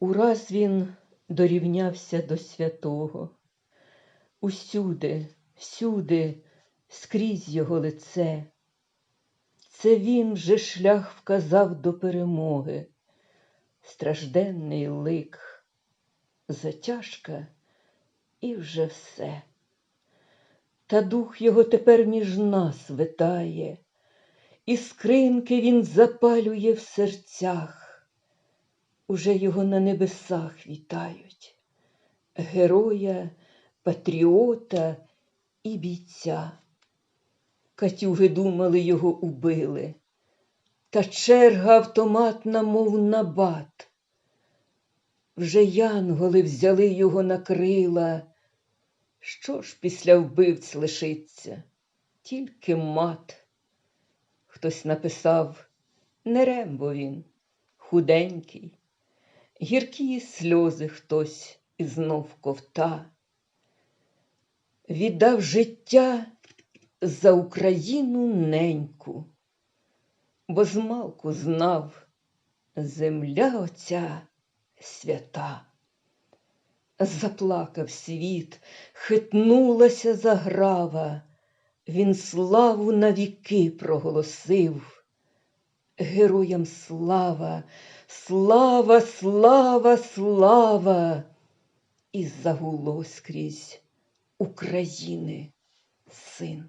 Ураз він дорівнявся до святого. Усюди, всюди, скрізь його лице. Це він же шлях вказав до перемоги, стражденний лик, затяжка і вже все. Та дух його тепер між нас витає, і скринки він запалює в серцях. Уже його на небесах вітають, героя, патріота і бійця. Катюги думали, його убили, та черга автоматна, мов набат. Вже янголи взяли його на крила. Що ж після вбивць лишиться? Тільки мат. Хтось написав не Рембо він, худенький, гіркі сльози хтось і знов ковта. Віддав життя за Україну неньку, бо змалку знав земля оця свята. Заплакав світ, хитнулася заграва, він славу навіки проголосив. Героям слава, слава, слава, слава, і загуло скрізь України син.